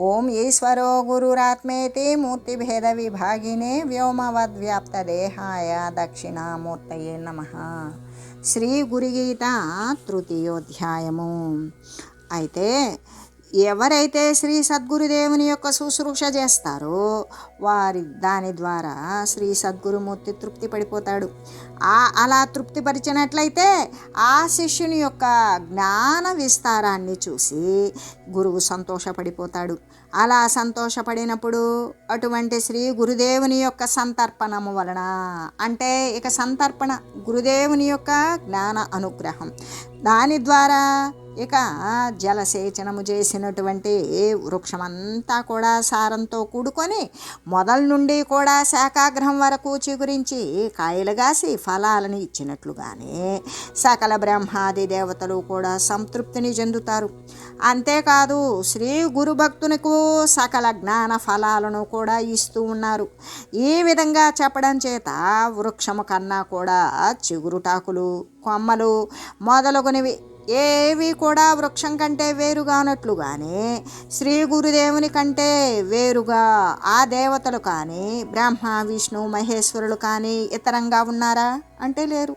ఓం ఈశ్వరో గురురాత్మేతి మూర్తిభేద విభాగినే వ్యోమవద్వ్యాప్తదేహాయ దక్షిణామూర్తయే నమ. శ్రీ గురుగీత తృతీయోధ్యాయము. అయితే ఎవరైతే శ్రీ సద్గురుదేవుని యొక్క శుశ్రూష చేస్తారో వారి దాని ద్వారా శ్రీ సద్గురుమూర్తి తృప్తి పడిపోతాడు. ఆ అలా తృప్తిపరిచినట్లయితే ఆ శిష్యుని యొక్క జ్ఞాన విస్తారాన్ని చూసి గురువు సంతోషపడిపోతాడు. అలా సంతోషపడినప్పుడు అటువంటి శ్రీ గురుదేవుని యొక్క సంతర్పణము వలన అంటే ఇక సంతర్పణ గురుదేవుని యొక్క జ్ఞాన అనుగ్రహం. దాని ద్వారా ఇక జలసేచనము చేసినటువంటి వృక్షమంతా కూడా సారంతో కూడుకొని మొదల నుండి కూడా శాఖాగ్రహం వరకు చిగురించి కాయలు కాసి ఫలాలను ఇచ్చినట్లుగానే సకల బ్రహ్మాది దేవతలు కూడా సంతృప్తిని చెందుతారు. అంతేకాదు శ్రీ గురు భక్తునికు సకల జ్ఞాన ఫలాలను కూడా ఇస్తూ ఉన్నారు. ఈ విధంగా చెప్పడం చేత వృక్షము కన్నా కూడా చిగురుటాకులు కొమ్మలు మొదలగునవి ఏవి కూడా వృక్షం కంటే వేరుగానట్లుగానే శ్రీ గురుదేవుని కంటే వేరుగా ఆ దేవతలు కానీ బ్రహ్మ విష్ణు మహేశ్వరులు కానీ ఇతరంగా ఉన్నారా? అంటే లేరు.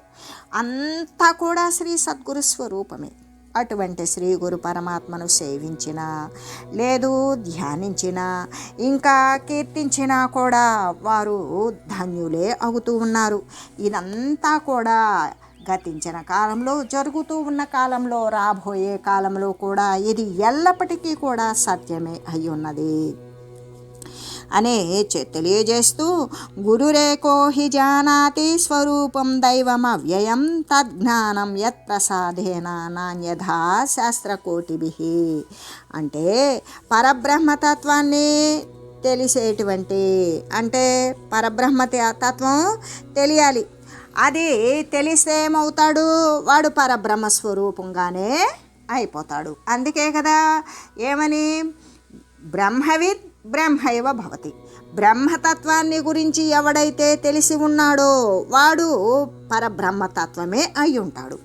అంతా కూడా శ్రీ సద్గురు స్వరూపమే. అటువంటి శ్రీ గురు పరమాత్మను సేవించిన లేదు ధ్యానించిన ఇంకా కీర్తించినా కూడా వారు ధన్యులే అవుతూ ఉన్నారు. ఇదంతా కూడా గతించిన కాలంలో జరుగుతూ ఉన్న కాలంలో రాబోయే కాలంలో కూడా ఇది ఎల్లప్పటికీ కూడా సత్యమే అయి ఉన్నది అనే తెలియజేస్తూ గురురేకో హి జానాతి స్వరూపం దైవం అవ్యయం తజ్ఞానం యత్ సాధేన నాణ్యథా శాస్త్రకోటిభి. అంటే పరబ్రహ్మతత్వాన్ని తెలిసేటువంటి అంటే పరబ్రహ్మ తత్వం తెలియాలి. అది తెలిస్తే ఏమవుతాడు? వాడు పరబ్రహ్మ స్వరూపంగానే అయిపోతాడు. అందుకే కదా ఏమని? బ్రహ్మవిద్ బ్రహ్మైవ భవతి. బ్రహ్మతత్వాన్ని గురించి ఎవడైతే తెలిసి ఉన్నాడో వాడు పరబ్రహ్మతత్వమే అయి ఉంటాడు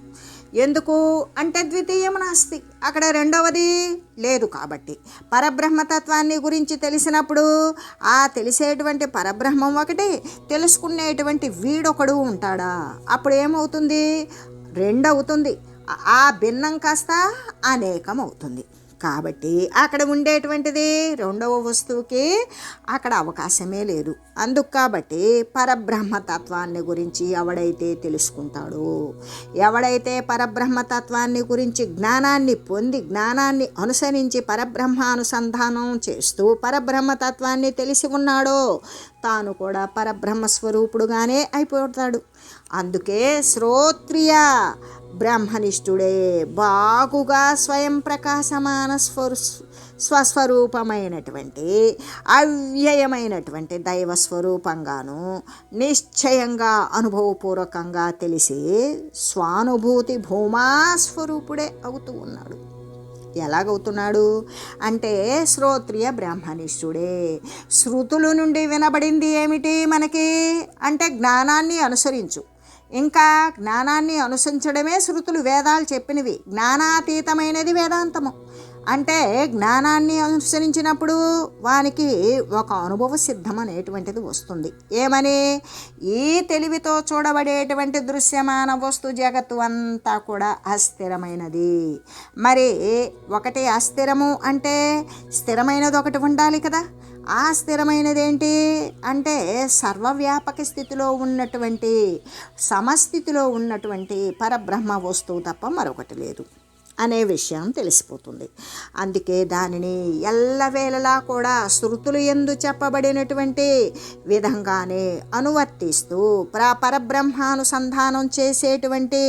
ఎందుకు? అంటే ద్వితీయం నాస్తి అక్కడ రెండవది లేదు కాబట్టి. పరబ్రహ్మతత్వాన్ని గురించి తెలిసినప్పుడు ఆ తెలిసేటువంటి పరబ్రహ్మం ఒకటి తెలుసుకునేటువంటి వీడొకడు ఉంటాడా? అప్పుడు ఏమవుతుంది? రెండవుతుంది. ఆ భిన్నం కాస్త అనేకం అవుతుంది కాబట్టి అక్కడ ఉండేటువంటిది రెండవ వస్తువుకి అక్కడ అవకాశమే లేదు. అందుకు కాబట్టి పరబ్రహ్మతత్వాన్ని గురించి ఎవడైతే తెలుసుకుంటాడో ఎవడైతే పరబ్రహ్మతత్వాన్ని గురించి జ్ఞానాన్ని పొంది జ్ఞానాన్ని అనుసరించి పరబ్రహ్మానుసంధానం చేస్తూ పరబ్రహ్మతత్వాన్ని తెలిసి ఉన్నాడో తాను కూడా పరబ్రహ్మ స్వరూపుడుగానే అయిపోతాడు. అందుకే శ్రోత్రియ బ్రహ్మనిష్ఠుడే బాగుగా స్వయం ప్రకాశమాన స్వరు స్వస్వరూపమైనటువంటి అవ్యయమైనటువంటి దైవ స్వరూపంగాను నిశ్చయంగా అనుభవపూర్వకంగా తెలిసి స్వానుభూతి భూమా స్వరూపుడే అవుతూ ఉన్నాడు. ఎలాగవుతున్నాడు? అంటే శ్రోత్రియ బ్రహ్మనిష్ఠుడే శృతుల నుండి వినబడింది ఏమిటి మనకి? అంటే జ్ఞానాన్ని అనుసరించు. ఇంకా జ్ఞానాన్ని అనుసరించడమే శృతులు వేదాలు చెప్పినవి. జ్ఞానాతీతమైనది వేదాంతము. అంటే జ్ఞానాన్ని అనుసరించినప్పుడు వానికి ఒక అనుభవ సిద్ధం అనేటువంటిది వస్తుంది. ఏమని? ఈ తెలివితో చూడబడేటువంటి దృశ్యమాన వస్తు జగత్తు అంతా కూడా అస్థిరమైనది. మరి ఒకటి అస్థిరము అంటే స్థిరమైనది ఒకటి ఉండాలి కదా. ఆ స్థిరమైనది ఏంటి అంటే సర్వవ్యాపక స్థితిలో ఉన్నటువంటి సమస్థితిలో ఉన్నటువంటి పరబ్రహ్మ వస్తువు తప్ప మరొకటి లేదు. అనే విషయం తెలిసిపోతుంది. అందుకే దానిని ఎల్లవేళలా కూడా శృతులు ఎందు చెప్పబడినటువంటి విధంగానే అనువర్తిస్తూ ప్ర పరబ్రహ్మానుసంధానం చేసేటువంటి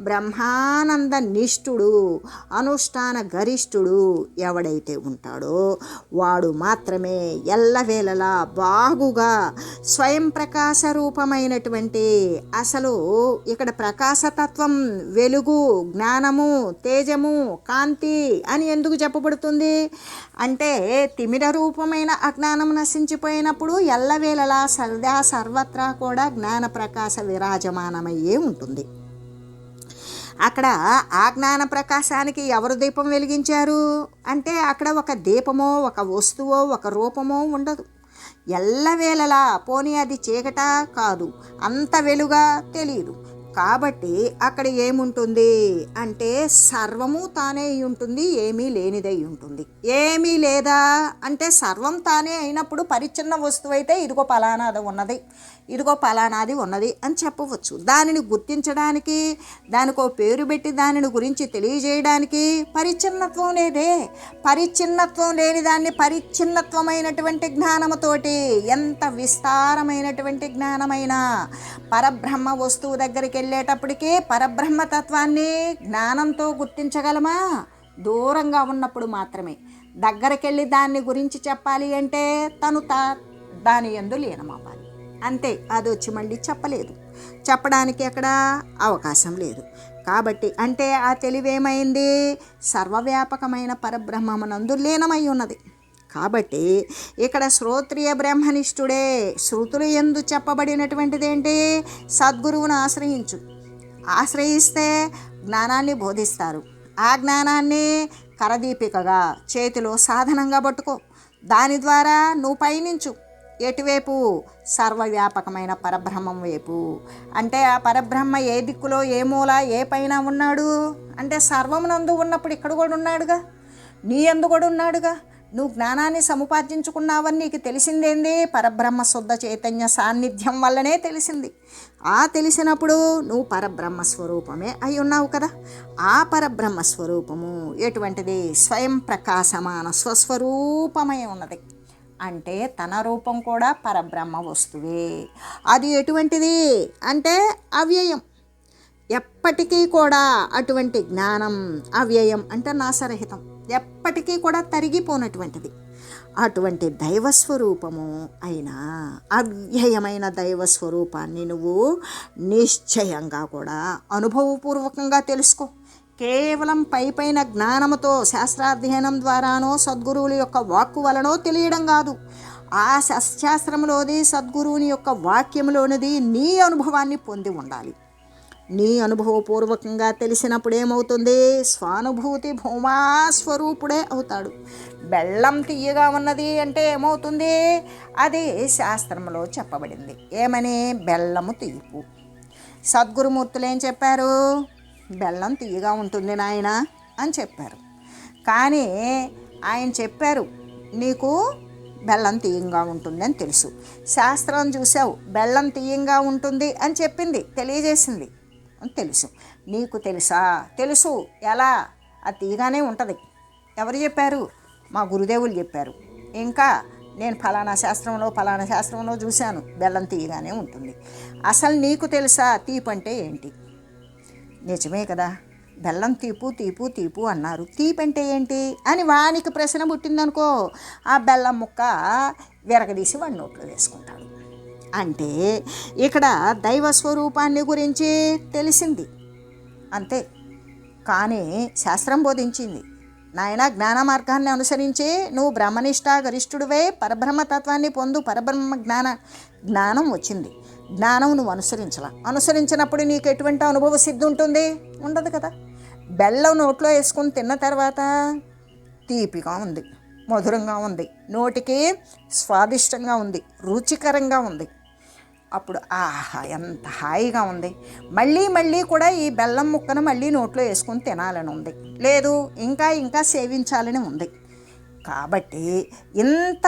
బ్రహ్మానంద నిష్ఠుడు అనుష్ఠాన గరిష్ఠుడు ఎవడైతే ఉంటాడో వాడు మాత్రమే ఎల్లవేళలా బాగుగా స్వయం ప్రకాశ రూపమైనటువంటి అసలు ఇక్కడ ప్రకాశతత్వం వెలుగు జ్ఞానము తేజ తేజము కాంతి అని ఎందుకు చెప్పబడుతుంది? అంటే తిమిర రూపమైన అజ్ఞానం నశించిపోయినప్పుడు ఎల్లవేళలా సదా సర్వత్రా కూడా జ్ఞాన ప్రకాశ విరాజమానమయ్యే ఉంటుంది. అక్కడ ఆ జ్ఞాన ప్రకాశానికి ఎవరు దీపం వెలిగించారు? అంటే అక్కడ ఒక దీపమో ఒక వస్తువో ఒక రూపమో ఉండదు. ఎల్లవేళలా పోనీ అది చీకట కాదు అంత వెలుగా తెలియదు కాబట్టి అక్కడ ఏముంటుంది? అంటే సర్వము తానే అయి ఉంటుంది ఏమీ లేనిదై ఉంటుంది. ఏమీ లేదా? అంటే సర్వం తానే అయినప్పుడు పరిచ్ఛిన్న వస్తువు అయితే ఇదిగో పలానాది ఉన్నది. ఇదిగో పలానాది ఉన్నది అని చెప్పవచ్చు. దానిని గుర్తించడానికి దానికో పేరు పెట్టి దానిని గురించి తెలియజేయడానికి పరిచ్ఛిన్నత్వం లేదే. పరిచ్ఛిన్నత్వం లేని దాన్ని పరిచ్ఛిన్నత్వమైనటువంటి జ్ఞానముతోటి ఎంత విస్తారమైనటువంటి జ్ఞానమైన పరబ్రహ్మ వస్తువు దగ్గరికి వెళ్ళేటప్పటికీ పరబ్రహ్మ తత్వాన్ని జ్ఞానంతో గుర్తించగలమా? దూరంగా ఉన్నప్పుడు మాత్రమే. దగ్గరికి వెళ్ళి దాన్ని గురించి చెప్పాలి అంటే తను తా దాని ఎందు లీనమవ్వాలి. అంతే అది వచ్చి మళ్ళీ చెప్పలేదు. చెప్పడానికి అక్కడ అవకాశం లేదు. కాబట్టి అంటే ఆ తెలివేమైంది? సర్వవ్యాపకమైన పరబ్రహ్మమునందు లీనమై ఉన్నది. కాబట్టి ఇక్కడ శ్రోత్రియ బ్రహ్మనిష్ఠుడే శృతులు ఎందు చెప్పబడినటువంటిది ఏంటి సద్గురువును ఆశ్రయించు. ఆశ్రయిస్తే జ్ఞానాన్ని బోధిస్తారు. ఆ జ్ఞానాన్ని కరదీపికగా చేతిలో సాధనంగా పట్టుకో. దాని ద్వారా నువ్వు పయనించు. ఎటువైపు? సర్వవ్యాపకమైన పరబ్రహ్మం వైపు. అంటే ఆ పరబ్రహ్మ ఏ దిక్కులో ఏ మూల ఏ పైన ఉన్నాడు? అంటే సర్వమునందు ఉన్నప్పుడు ఇక్కడ కూడా ఉన్నాడుగా? నీ అందు కూడా ఉన్నాడుగా? నువ్వు జ్ఞానాన్ని సముపార్జించుకున్నావని నీకు తెలిసిందేంది? పరబ్రహ్మ శుద్ధ చైతన్య సాన్నిధ్యం వల్లనే తెలిసింది. ఆ తెలిసినప్పుడు నువ్వు పరబ్రహ్మ స్వరూపమే అయి ఉన్నావు కదా? ఆ పరబ్రహ్మ స్వరూపము ఎటువంటిది? స్వయం ప్రకాశమాన స్వస్వరూపమై ఉన్నది. అంటే తన రూపం కూడా పరబ్రహ్మ వస్తువే. అది ఎటువంటిది? అంటే అవ్యయం. ఎప్పటికీ కూడా అటువంటి జ్ఞానం అవ్యయం అంటే నాసరహితం. ఎప్పటికీ కూడా తరిగిపోనటువంటిది. అటువంటి దైవస్వరూపము అయినా అవ్యయమైన దైవస్వరూపాన్ని నువ్వు నిశ్చయంగా కూడా అనుభవపూర్వకంగా తెలుసుకో. కేవలం పై పైన జ్ఞానముతో శాస్త్రాధ్యయనం ద్వారానో సద్గురువుల యొక్క వాక్కు వలనో తెలియడం కాదు. ఆ శాస్త్రములోది సద్గురువుని యొక్క వాక్యములోనిది నీ అనుభవాన్ని పొంది ఉండాలి. నీ అనుభవపూర్వకంగా తెలిసినప్పుడు ఏమవుతుంది స్వానుభూతి భూమా స్వరూపుడే అవుతాడు. బెల్లం తీయగా ఉన్నది అంటే ఏమవుతుంది? అది శాస్త్రంలో చెప్పబడింది. ఏమని? బెల్లము తీపు సద్గురుమూర్తులు ఏం చెప్పారు? బెల్లం తీయగా ఉంటుంది నాయన అని చెప్పారు. కానీ ఆయన చెప్పారు నీకు బెల్లం తీయంగా ఉంటుంది అని తెలుసు. శాస్త్రం చూసావు బెల్లం తీయంగా ఉంటుంది అని చెప్పింది తెలియజేసింది అని తెలుసు. నీకు తెలుసా? తెలుసు. ఎలా? అది తీయగానే ఉంటుంది. ఎవరు చెప్పారు? మా గురుదేవులు చెప్పారు. ఇంకా నేను ఫలానా శాస్త్రంలో ఫలానా శాస్త్రంలో చూశాను బెల్లం తీయగానే ఉంటుంది. అసలు నీకు తెలుసా? తీపి అంటే ఏంటి? నిజమే కదా బెల్లం తీపు తీపు తీపు అన్నారు. తీపంటే ఏంటి? అని వానికి ప్రశ్న పుట్టిందనుకో ఆ బెల్లం ముక్క విరగదీసి వాడి నోట్లో వేసుకుంటాడు. అంటే ఇక్కడ దైవ స్వరూపాన్ని గురించి తెలిసింది. అంతే. కానీ శాస్త్రం బోధించింది. నాయన జ్ఞాన మార్గాన్ని అనుసరించి నువ్వు బ్రహ్మనిష్ట గరిష్ఠుడివే పరబ్రహ్మతత్వాన్ని పొందు పరబ్రహ్మ జ్ఞాన జ్ఞానం వచ్చింది. జ్ఞానం నువ్వు అనుసరించాల. అనుసరించినప్పుడు నీకు ఎటువంటి అనుభవ సిద్ధి ఉంటుంది? ఉండదు కదా. బెల్లం నోట్లో వేసుకుని తిన్న తర్వాత తీపిగా ఉంది మధురంగా ఉంది నోటికి స్వాదిష్టంగా ఉంది రుచికరంగా ఉంది. అప్పుడు ఆహా ఎంత హాయిగా ఉంది. మళ్ళీ మళ్ళీ కూడా ఈ బెల్లం ముక్కను మళ్ళీ నోట్లో వేసుకొని తినాలని ఉంది. లేదు ఇంకా ఇంకా సేవించాలని ఉంది. కాబట్టి ఇంత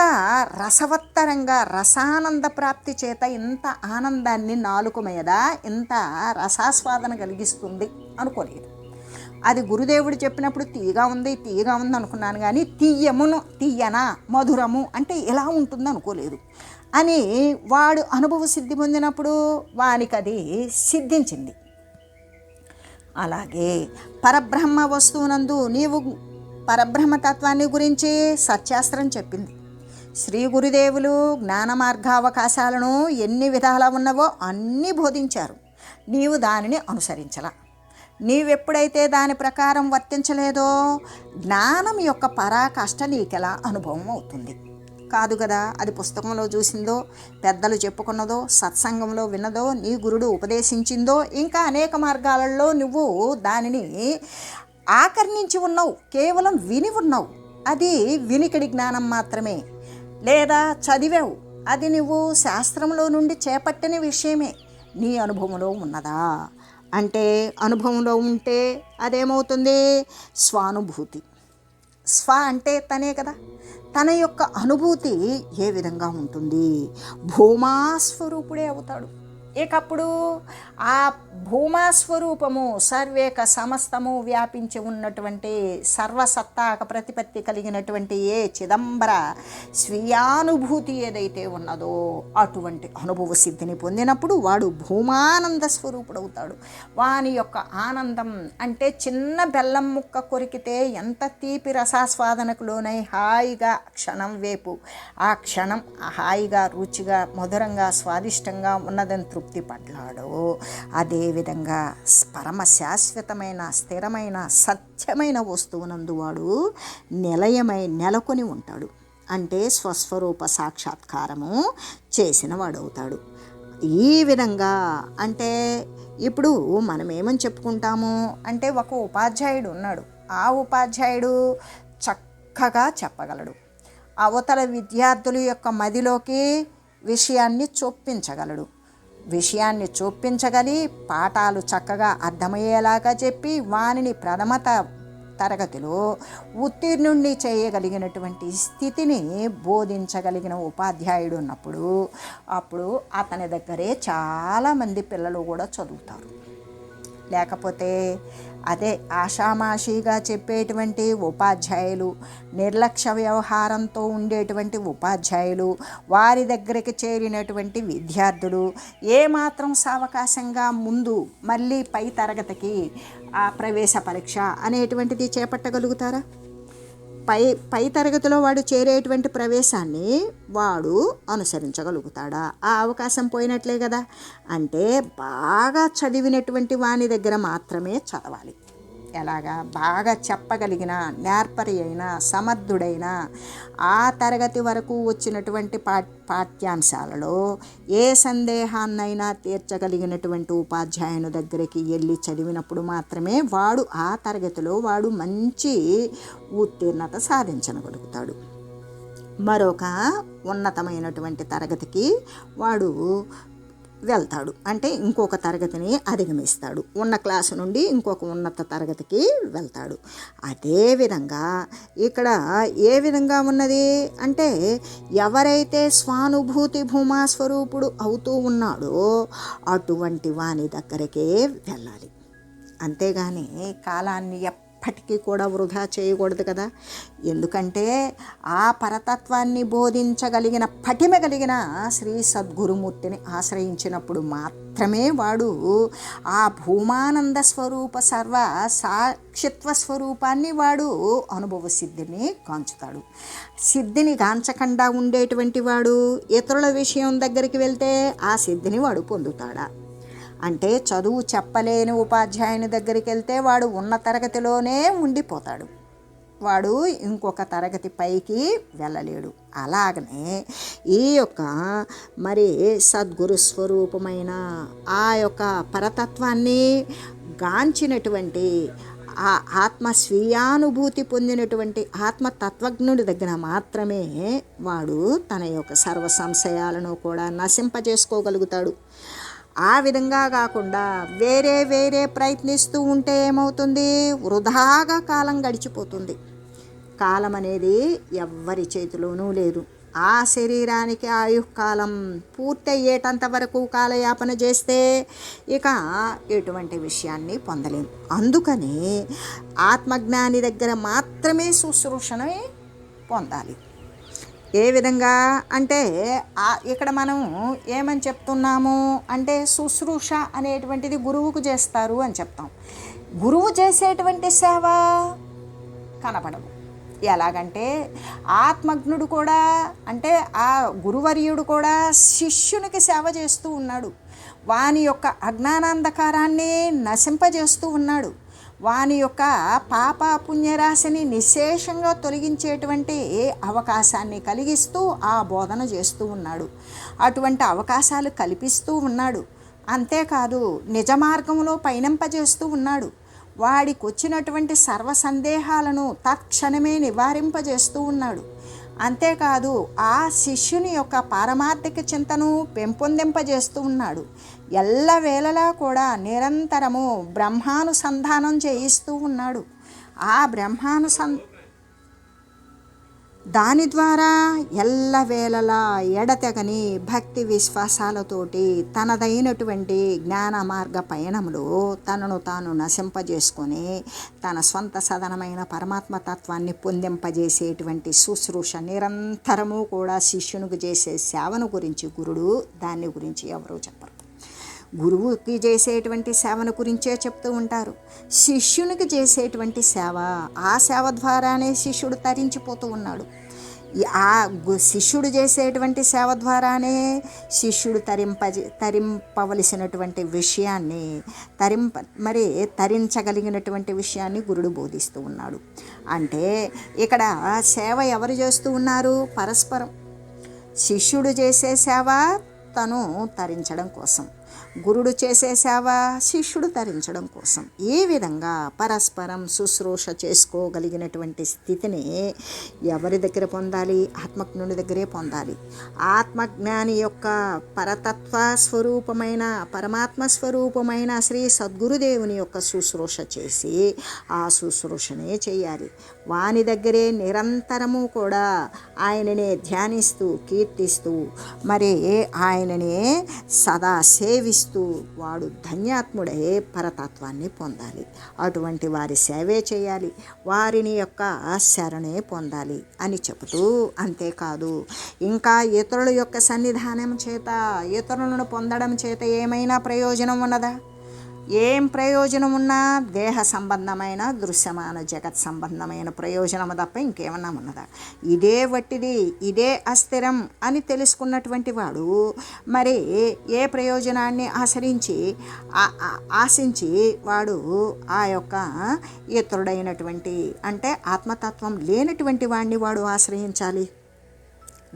రసవత్తరంగా రసానంద ప్రాప్తి చేత ఇంత ఆనందాన్ని నాలుక మీద ఇంత రసాస్వాదన కలిగిస్తుంది అనుకోలేదు. అది గురుదేవుడు చెప్పినప్పుడు తీయగా ఉంది తీయగా ఉంది అనుకున్నాను కానీ తీయమును తీయనా మధురము అంటే ఎలా ఉంటుంది అనుకోలేదు. అని వాడు అనుభవ సిద్ధి పొందినప్పుడు వానికి అది సిద్ధించింది. అలాగే పరబ్రహ్మ వస్తువునందు నీవు పరబ్రహ్మతత్వాన్ని గురించి సత్యాస్త్రం చెప్పింది. శ్రీ గురుదేవులు జ్ఞాన మార్గావకాశాలను ఎన్ని విధాలా ఉన్నవో అన్నీ బోధించారు. నీవు దానిని అనుసరించలా. నీవెప్పుడైతే దాని ప్రకారం వర్తించలేదో జ్ఞానం యొక్క పరాకాష్ట నీకెలా అనుభవం అవుతుంది. కాదు కదా అది పుస్తకంలో చూసిందో పెద్దలు చెప్పుకున్నదో సత్సంగంలో విన్నదో నీ గురుడు ఉపదేశించిందో ఇంకా అనేక మార్గాలలో నువ్వు దానిని ఆకర్ణించి ఉన్నావు కేవలం విని ఉన్నావు. అది వినికిడి జ్ఞానం మాత్రమే. లేదా చదివావు అది నువ్వు శాస్త్రంలో నుండి చేపట్టిన విషయమే. నీ అనుభవంలో ఉన్నదా? అంటే అనుభవంలో ఉంటే అదేమవుతుంది? స్వానుభూతి. స్వ అంటే తనే కదా. తన యొక్క అనుభూతి ఏ విధంగా ఉంటుంది? భూమాస్వరూపుడే అవుతాడు. ఇకప్పుడు ఆ భూమాస్వరూపము సర్వేక సమస్తము వ్యాపించి ఉన్నటువంటి సర్వసత్తాక ప్రతిపత్తి కలిగినటువంటి ఏ చిదంబర స్వీయానుభూతి ఏదైతే ఉన్నదో అటువంటి అనుభవ సిద్ధిని పొందినప్పుడు వాడు భూమానంద స్వరూపుడవుతాడు. వాని యొక్క ఆనందం అంటే చిన్న బెల్లం ముక్క కొరికితే ఎంత తీపి రసాస్వాదనకు లోనై హాయిగా క్షణం వేపు. ఆ క్షణం హాయిగా రుచిగా మధురంగా స్వాదిష్టంగా ఉన్నదని తృప్తి పడ్డాడో అదేవిధంగా పరమ శాశ్వతమైన స్థిరమైన సత్యమైన వస్తువునందు వాడు నిలయమై నెలకొని ఉంటాడు. అంటే స్వస్వరూప సాక్షాత్కారము చేసిన వాడవుతాడు ఈ విధంగా అంటే ఇప్పుడు మనం ఏమని చెప్పుకుంటాము? అంటే ఒక ఉపాధ్యాయుడు ఉన్నాడు. ఆ ఉపాధ్యాయుడు చక్కగా చెప్పగలడు. అవతల విద్యార్థుల యొక్క మదిలోకి విషయాన్ని చొప్పించగలడు. విషయాన్ని చూపించగలి పాఠాలు చక్కగా అర్థమయ్యేలాగా చెప్పి వానిని ప్రథమత తరగతిలో ఉత్తీర్ణుణ్ణి చేయగలిగినటువంటి స్థితిని బోధించగలిగిన ఉపాధ్యాయుడు ఉన్నప్పుడు అప్పుడు అతని దగ్గరే చాలామంది పిల్లలు కూడా చదువుతారు. లేకపోతే అదే ఆషామాషీగా చెప్పేటువంటి ఉపాధ్యాయులు నిర్లక్ష్య వ్యవహారంతో ఉండేటువంటి ఉపాధ్యాయులు వారి దగ్గరికి చేరినటువంటి విద్యార్థులు ఏమాత్రం సావకాశంగా ముందు మళ్ళీ పై తరగతికి ఆ ప్రవేశ పరీక్ష అనేటువంటిది చేపట్టగలుగుతారా? పై పై తరగతిలో వాడు చేరేటువంటి ప్రవేశాన్ని వాడు అనుసరించగలుగుతాడా? ఆ అవకాశం పోయినట్లే కదా. అంటే బాగా చదివినటువంటి వాని దగ్గర మాత్రమే చదవాలి. ఎలాగా బాగా చెప్పగలిగిన నేర్పరి అయిన సమర్థుడైన ఆ తరగతి వరకు వచ్చినటువంటి పా పాఠ్యాంశాలలో ఏ సందేహాన్నైనా తీర్చగలిగినటువంటి ఉపాధ్యాయుని దగ్గరికి వెళ్ళి చదివినప్పుడు మాత్రమే వాడు ఆ తరగతిలో వాడు మంచి ఉత్తీర్ణత సాధించగలుగుతాడు మరొక ఉన్నతమైనటువంటి తరగతికి వాడు వెళ్తాడు. అంటే ఇంకొక తరగతిని అధిగమిస్తాడు. ఉన్న క్లాసు నుండి ఇంకొక ఉన్నత తరగతికి వెళ్తాడు. అదేవిధంగా ఇక్కడ ఏ విధంగా ఉన్నది? అంటే ఎవరైతే స్వానుభూతి భూమా స్వరూపుడు అవుతూ ఉన్నాడో అటువంటి వాని దగ్గరికే వెళ్ళాలి. అంతేగాని కాలాన్ని ఎప్పటికీ కూడా వృధా చేయకూడదు కదా. ఎందుకంటే ఆ పరతత్వాన్ని బోధించగలిగిన పటిమ కలిగిన శ్రీ సద్గురుమూర్తిని ఆశ్రయించినప్పుడు మాత్రమే వాడు ఆ భూమానంద స్వరూప సర్వ సాక్షిత్వ స్వరూపాన్ని వాడు అనుభవ సిద్ధిని కాంచుతాడు. సిద్ధిని గాంచకుండా ఉండేటువంటి వాడు ఇతరుల విషయం దగ్గరికి వెళ్తే ఆ సిద్ధిని వాడు పొందుతాడా? అంటే చదువు చెప్పలేని ఉపాధ్యాయుని దగ్గరికి వెళ్తే వాడు ఉన్న తరగతిలోనే ఉండిపోతాడు. వాడు ఇంకొక తరగతి పైకి వెళ్ళలేడు. అలాగనే ఈ యొక్క మరి సద్గురు స్వరూపమైన ఆ యొక్క పరతత్వాన్ని గాంచినటువంటి ఆ ఆత్మ స్వీయానుభూతి పొందినటువంటి ఆత్మ తత్వజ్ఞుడి దగ్గర మాత్రమే వాడు తన యొక్క సర్వ సంశయాలను కూడా నశింపజేసుకోగలుగుతాడు. ఆ విధంగా కాకుండా వేరే వేరే ప్రయత్నిస్తూ ఉంటే ఏమవుతుంది? వృధాగా కాలం గడిచిపోతుంది. కాలం అనేది ఎవ్వరి చేతిలోనూ లేదు. ఆ శరీరానికి ఆయుకాలం పూర్తయ్యేటంత వరకు కాలయాపన చేస్తే ఇక ఎటువంటి విషయాన్ని పొందలేము అందుకని ఆత్మజ్ఞాని దగ్గర మాత్రమే శుశ్రూషణ పొందాలి. ఏ విధంగా అంటే ఇక్కడ మనం ఏమని చెప్తున్నాము అంటే శుశ్రూష అనేటువంటిది గురువుకు చేస్తారు అని చెప్తాం. గురువు చేసేటువంటి సేవ కనపడదు. ఎలాగంటే ఆత్మజ్ఞుడు కూడా అంటే ఆ గురువర్యుడు కూడా శిష్యునికి సేవ చేస్తూ ఉన్నాడు. వాని యొక్క అజ్ఞానాంధకారాన్ని నశింపజేస్తూ ఉన్నాడు. వాని యొక్క పాప పుణ్యరాశిని నిశేషంగా తొలగించేటువంటి అవకాశాన్ని కలిగిస్తూ ఆ బోధన చేస్తూ ఉన్నాడు. అటువంటి అవకాశాలు కల్పిస్తూ ఉన్నాడు. అంతేకాదు నిజ మార్గంలో పయనింపజేస్తూ ఉన్నాడు. వాడికి వచ్చినటువంటి సర్వ సందేహాలను తక్షణమే నివారింపజేస్తూ ఉన్నాడు. అంతేకాదు ఆ శిష్యుని యొక్క పారమార్థిక చింతను పెంపొందింపజేస్తూ ఉన్నాడు. ఎల్లవేళలా కూడా నిరంతరము బ్రహ్మానుసంధానం చేయిస్తూ ఉన్నాడు. ఆ బ్రహ్మానుసం దాని ద్వారా ఎల్లవేళలా ఎడతెగని భక్తి విశ్వాసాలతోటి తనదైనటువంటి జ్ఞాన మార్గ పయనంలో తనను తాను నశింపజేసుకొని తన స్వంత సదనమైన పరమాత్మ తత్వాన్ని పొందింపజేసేటువంటి శుశ్రూష నిరంతరము కూడా శిష్యునికి చేసే సేవను గురించి గురుడు దాని గురించి ఎవరూ చెప్పరు. గురువుకి చేసేటువంటి సేవను గురించే చెప్తూ ఉంటారు. శిష్యునికి చేసేటువంటి సేవ ఆ సేవ ద్వారానే శిష్యుడు తరించిపోతూ ఉన్నాడు. ఆ గు- శిష్యుడు చేసేటువంటి సేవ ద్వారానే శిష్యుడు తరింప తరింపవలసినటువంటి విషయాన్ని తరింప మరి తరించగలిగినటువంటి విషయాన్ని గురుడు బోధిస్తూ ఉన్నాడు. అంటే ఇక్కడ సేవ ఎవరు చేస్తూ ఉన్నారు? పరస్పరం. శిష్యుడు చేసే సేవ తను తరించడం కోసం. గురుడు చేసే సేవ శిష్యుడు తరించడం కోసం. ఈ విధంగా పరస్పరం శుశ్రూష చేసుకోగలిగినటువంటి స్థితిని ఎవరి దగ్గర పొందాలి? ఆత్మజ్ఞుని దగ్గరే పొందాలి. ఆత్మజ్ఞాని యొక్క పరతత్వ స్వరూపమైన పరమాత్మ స్వరూపమైన శ్రీ సద్గురుదేవుని యొక్క శుశ్రూష చేసి ఆ శుశ్రూషనే చేయాలి. వాని దగ్గరే నిరంతరము కూడా ఆయననే ధ్యానిస్తూ కీర్తిస్తూ మరి ఆయననే సదా సేవిస్తూ వాడు ధన్యాత్ముడే పరతత్వాన్ని పొందాలి. అటువంటి వారి సేవే చేయాలి. వారిని యొక్క శరణే పొందాలి అని చెబుతూ అంతేకాదు. ఇంకా ఇతరుల యొక్క సన్నిధానం చేత ఇతరులను పొందడం చేత ఏమైనా ప్రయోజనం ఉన్నదా? ఏం ప్రయోజనం ఉన్నా దేహ సంబంధమైన దృశ్యమాన జగత్ సంబంధమైన ప్రయోజనం తప్ప ఇంకేమన్నా ఉన్నదా? ఇదే వట్టిది ఇదే అస్థిరం అని తెలుసుకున్నటువంటి వాడు మరి ఏ ప్రయోజనాన్ని ఆశ్రయించి ఆశించి వాడు ఆ యొక్క ఇతరుడైనటువంటి అంటే ఆత్మతత్వం లేనటువంటి వాడిని వాడు ఆశ్రయించాలి?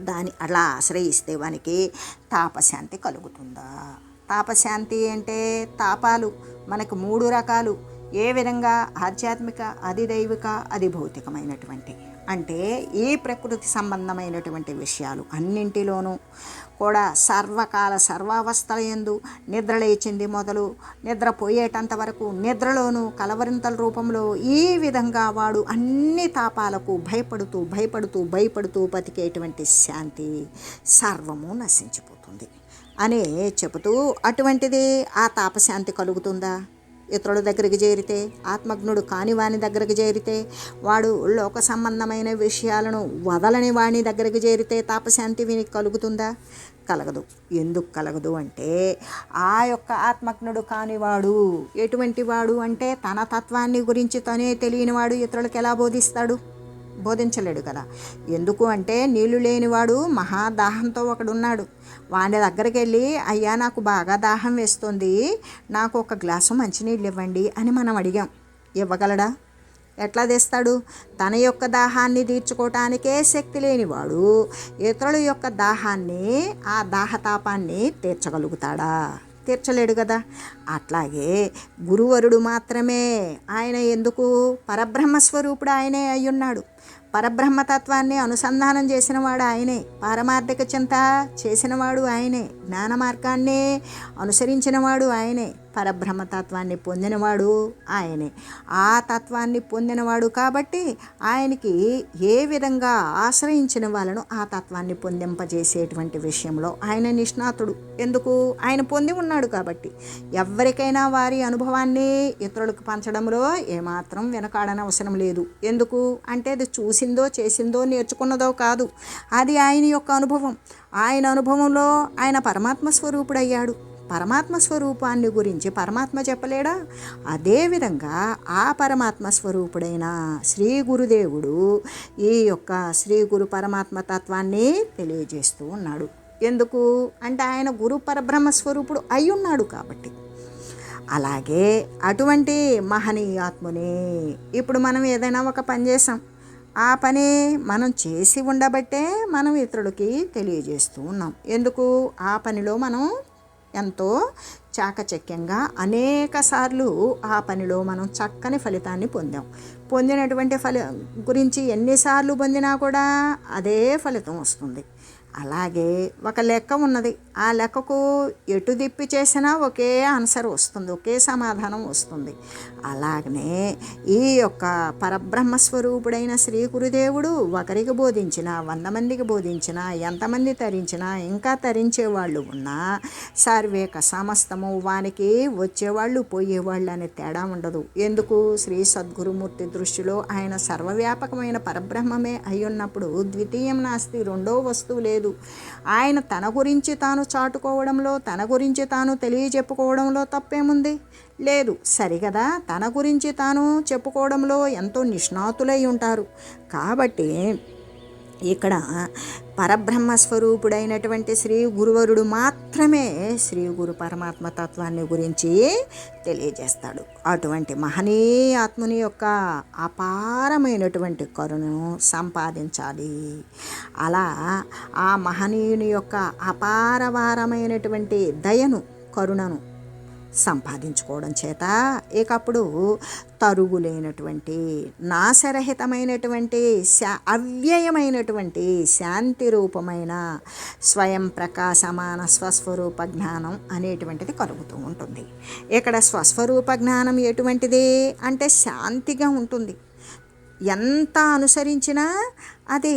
దాని అలా ఆశ్రయిస్తే వానికి తాపశాంతి కలుగుతుందా? తాపశాంతి అంటే తాపాలు. మనకు మూడు రకాలు. ఏ విధంగా? ఆధ్యాత్మిక అది దైవిక అది భౌతికమైనటువంటి అంటే ఈ ప్రకృతి సంబంధమైనటువంటి విషయాలు అన్నింటిలోనూ కూడా సర్వకాల సర్వావస్థల ఎందు నిద్ర లేచింది మొదలు నిద్రపోయేటంత వరకు నిద్రలోనూ కలవరింతల రూపంలో ఈ విధంగా వాడు అన్ని తాపాలకు భయపడుతూ భయపడుతూ భయపడుతూ బతికేటువంటి శాంతి సర్వము నశించిపోతుంది. అని చెబుతూ అటువంటిది ఆ తాపశాంతి కలుగుతుందా? ఇతరుల దగ్గరికి చేరితే ఆత్మజ్ఞుడు కాని వాని దగ్గరికి చేరితే వాడు లోక సంబంధమైన విషయాలను వదలని వాని దగ్గరికి చేరితే తాపశాంతి వీనికి కలుగుతుందా? కలగదు. ఎందుకు కలగదు అంటే ఆ యొక్క ఆత్మజ్ఞుడు కానివాడు ఎటువంటి వాడు అంటే తన తత్వాన్ని గురించి తనే తెలియనివాడు ఇతరులకు ఎలా బోధిస్తాడు? బోధించలేడు కదా. ఎందుకు అంటే నీళ్ళు లేనివాడు మహాదాహంతో ఒకడున్నాడు. వాడి దగ్గరికి వెళ్ళి అయ్యా నాకు బాగా దాహం వేస్తుంది. నాకు ఒక గ్లాసు మంచినీళ్ళు ఇవ్వండి అని మనం అడిగాం. ఇవ్వగలడా? ఎట్లా తెస్తాడు? తన యొక్క దాహాన్ని తీర్చుకోవటానికే శక్తి లేనివాడు ఇతరుల యొక్క దాహాన్ని ఆ దాహతాపాన్ని తీర్చగలుగుతాడా? తీర్చలేడు కదా. అట్లాగే గురువరుడు మాత్రమే ఆయన ఎందుకు? పరబ్రహ్మ స్వరూపుడు ఆయనే అయ్యున్నాడు. పరబ్రహ్మతత్వాన్ని అనుసంధానం చేసినవాడు ఆయనే. పారమార్థిక చింత చేసినవాడు ఆయనే. జ్ఞాన మార్గాన్ని అనుసరించినవాడు ఆయనే. పరబ్రహ్మతత్వాన్ని పొందినవాడు ఆయనే. ఆ తత్వాన్ని పొందినవాడు కాబట్టి ఆయనకి ఏ విధంగా ఆశ్రయించిన వాళ్ళను ఆ తత్వాన్ని పొందింపజేసేటువంటి విషయంలో ఆయన నిష్ణాతుడు. ఎందుకు? ఆయన పొంది ఉన్నాడు కాబట్టి. ఎవరికైనా వారి అనుభవాన్ని ఇతరులకు పంచడంలో ఏమాత్రం వెనకాడని అవసరం లేదు. ఎందుకు? అంటే అది చూసిందో చేసిందో నేర్చుకున్నదో కాదు. అది ఆయన యొక్క అనుభవం. ఆయన అనుభవంలో ఆయన పరమాత్మ స్వరూపుడయ్యాడు పరమాత్మ స్వరూపాన్ని గురించి పరమాత్మ చెప్పలేడా? అదేవిధంగా ఆ పరమాత్మ స్వరూపుడైన శ్రీ గురుదేవుడు ఈ యొక్క శ్రీ గురు పరమాత్మ తత్వాన్ని తెలియజేస్తూ ఉన్నాడు. ఎందుకు? అంటే ఆయన గురు పరబ్రహ్మ స్వరూపుడు అయి ఉన్నాడు కాబట్టి. అలాగే అటువంటి మహనీయాత్ముని ఇప్పుడు మనం ఏదైనా ఒక పని చేసాం ఆ పని మనం చేసి ఉండబట్టే మనం ఇతరులకి తెలియజేస్తూ ఉన్నాం. ఎందుకు? ఆ పనిలో మనం ఎంతో చాకచక్యంగా అనేక సార్లు ఆ పనిలో మనం చక్కని ఫలితాన్ని పొందాం. పొందినటువంటి ఫలి గురించి ఎన్నిసార్లు పొందినా కూడా అదే ఫలితం వస్తుంది. అలాగే ఒక లెక్క ఉన్నది. ఆ లెక్కకు ఎటు దిప్పి చేసినా ఒకే ఆన్సర్ వస్తుంది ఒకే సమాధానం వస్తుంది. అలాగనే ఈ యొక్క పరబ్రహ్మ స్వరూపుడైన శ్రీ గురుదేవుడు ఒకరికి బోధించిన వంద మందికి బోధించిన ఎంతమంది తరించినా ఇంకా తరించే వాళ్ళు ఉన్నా సర్వేక సమస్తము వానికి వచ్చేవాళ్ళు పోయేవాళ్ళు అనే తేడా ఉండదు. ఎందుకు? శ్రీ సద్గురుమూర్తి దృష్టిలో ఆయన సర్వవ్యాపకమైన పరబ్రహ్మమే అయి ఉన్నప్పుడు ద్వితీయం నాస్తి రెండో వస్తువు లేదు. ఆయన తన గురించి తాను చాటుకోవడంలో తన గురించి తాను తెలియజెప్పుకోవడంలో తప్పేముంది? లేదు. సరిగదా? తన గురించి తాను చెప్పుకోవడంలో ఎంతో నిష్ణాతులై ఉంటారు. కాబట్టి ఇక్కడ పరబ్రహ్మ స్వరూపుడైనటువంటి శ్రీ గురువరుడు మాత్రమే శ్రీ గురు పరమాత్మ తత్వాన్ని గురించి తెలియజేస్తాడు. అటువంటి మహనీయ ఆత్ముని యొక్క అపారమైనటువంటి కరుణను సంపాదించాలి. అలా ఆ మహనీయుని యొక్క అపారవారమైనటువంటి దయను కరుణను సంపాదించుకోవడం చేత. ఇకప్పుడు తరుగులేనటువంటి నాశరహితమైనటువంటి శా అవ్యయమైనటువంటి శాంతి రూపమైన స్వయం ప్రకాశమాన స్వస్వరూప జ్ఞానం అనేటువంటిది కలుగుతూ ఉంటుంది. ఇక్కడ స్వస్వరూప జ్ఞానం ఎటువంటిది? అంటే శాంతిగా ఉంటుంది. ఎంత అనుసరించినా అది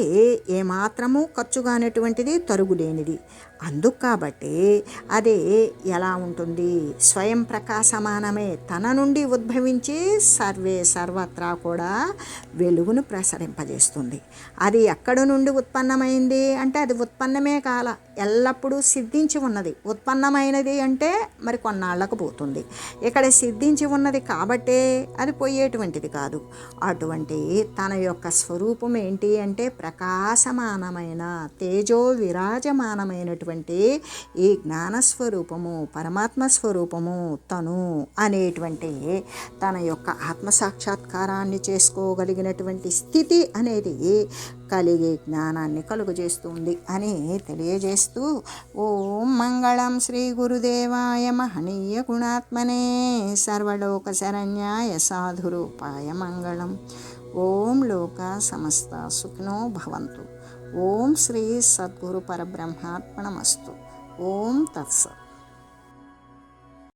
ఏమాత్రము ఖర్చు కానటువంటిది తరుగులేనిది. అందుకు కాబట్టి అది ఎలా ఉంటుంది? స్వయం ప్రకాశమానమే తన నుండి ఉద్భవించి సర్వే సర్వత్రా కూడా వెలుగును ప్రసరింపజేస్తుంది. అది ఎక్కడ నుండి ఉత్పన్నమైంది? అంటే అది ఉత్పన్నమే కాల. ఎల్లప్పుడూ సిద్ధించి ఉన్నది. ఉత్పన్నమైనది అంటే మరి కొన్నాళ్ళకు పోతుంది. ఇక్కడ సిద్ధించి ఉన్నది కాబట్టే అది పోయేటువంటిది కాదు. అటువంటి తన యొక్క స్వరూపం ఏంటి అంటే ప్రకాశమానమైన తేజో విరాజమానమైనటువంటి ఈ జ్ఞానస్వరూపము పరమాత్మ స్వరూపము తను అనేటువంటి తన యొక్క ఆత్మసాక్షాత్కారాన్ని చేసుకోగలిగినటువంటి స్థితి అనేది కలిగే జ్ఞానాన్ని కలుగజేస్తుంది అని తెలియజేస్తూ ఓం మంగళం శ్రీ గురుదేవాయ మహనీయ గుణాత్మనే సర్వలోక శరణ్యాయ సాధురూపాయ మంగళం. ఓం లోక సమస్త సుఖినో భవంతు. ఓం శ్రీ సద్గురు పరబ్రహ్మాత్మనమస్తు ఓం తత్సత్.